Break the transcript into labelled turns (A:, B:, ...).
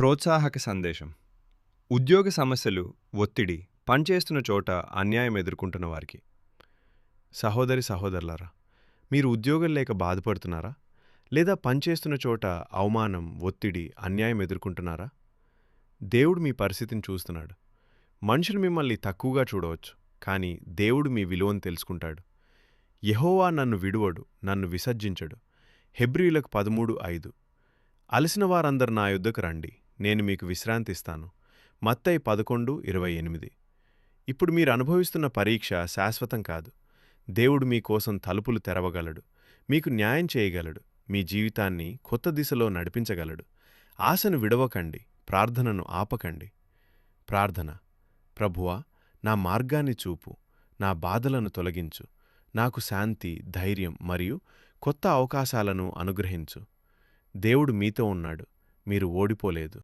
A: ప్రోత్సాహక సందేశం. ఉద్యోగ సమస్యలు ఒత్తిడి పనిచేస్తున్న చోట అన్యాయం ఎదుర్కొంటున్న వారికి. సహోదరి సహోదరులారా మీరు ఉద్యోగం లేక బాధపడుతున్నారా? లేదా పనిచేస్తున్న చోట అవమానం ఒత్తిడి అన్యాయం ఎదుర్కొంటున్నారా? దేవుడు మీ పరిస్థితిని చూస్తున్నాడు. మనుషులు మిమ్మల్ని తక్కువగా చూడవచ్చు కానీ దేవుడు మీ విలువను తెలుసుకుంటాడు. యహోవా నన్ను విడువడు నన్ను విసర్జించడు. హెబ్రిలకు పదమూడు ఐదు. అలసిన వారందరు నా యుద్ధకు రండి. నేను మీకు విశ్రాంతిస్తాను. మత్తై పదకొండు ఇరవై ఎనిమిది. ఇప్పుడు మీరు అనుభవిస్తున్న పరీక్ష శాశ్వతం కాదు. దేవుడు మీకోసం తలుపులు తెరవగలడు. మీకు న్యాయం చేయగలడు. మీ జీవితాన్ని కొత్త దిశలో నడిపించగలడు. ఆశను విడవకండి. ప్రార్థనను ఆపకండి. ప్రార్థన. ప్రభువా నా మార్గాన్ని చూపు. నా బాధలను తొలగించు. నాకు శాంతి ధైర్యం మరియు కొత్త అవకాశాలను అనుగ్రహించు. దేవుడు మీతో ఉన్నాడు. మీరు ఓడిపోలేదు.